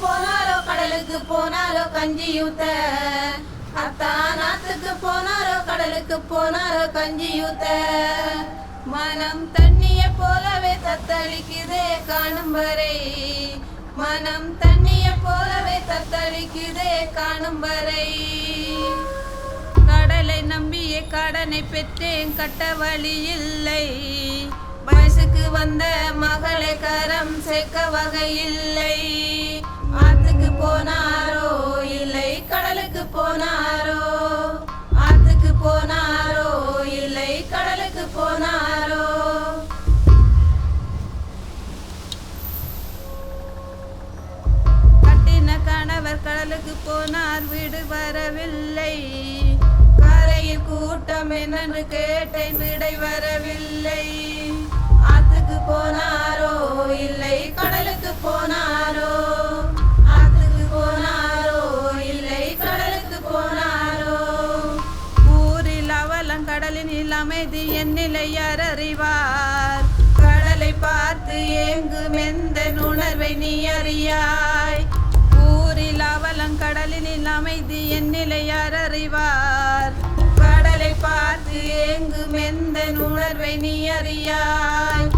போனாரோ கடலுக்கு போனாரோ கஞ்சி ஊத்த அத்தானாத்துக்கு போனாரோ கடலுக்கு போனாரோ கஞ்சி ஊத்த மனம் தண்ணிய போலவே தத்தளிக்குதே காணும் வரை மனம் தண்ணிய போலவே தத்தளிக்குதே காணும் வரை கடலை நம்பிய கடனை பெற்றேன் கட்ட வழி இல்லை வயசுக்கு வந்த மகளை கரம் சேர்க்க வகை இல்லை போனாரோ? இல்லை. கடலுக்கு போனாரோ? ஆத்துக்கு போனாரோ? இல்லை. கடலுக்கு போனாரோ? கட்டின கணவர் கடலுக்கு போனார். வீடு வரவில்லை. கரையில் கூட்டம் என்னன்னு கேட்டேன். விடை வரவில்லை. ஆத்துக்கு போனாரோ? இல்லை. கடலுக்கு போனாரோ? அமைதி என் நிலையார் அறிவார். கடலை பார்த்து ஏங்கும் எந்த உணர்வை நீ அறியாய்? ஊரில் அவலம் கடலினில் அமைதி என் நிலையார் அறிவார். கடலை பார்த்து ஏங்கும் எந்த உணர்வை நீ அறியாய்?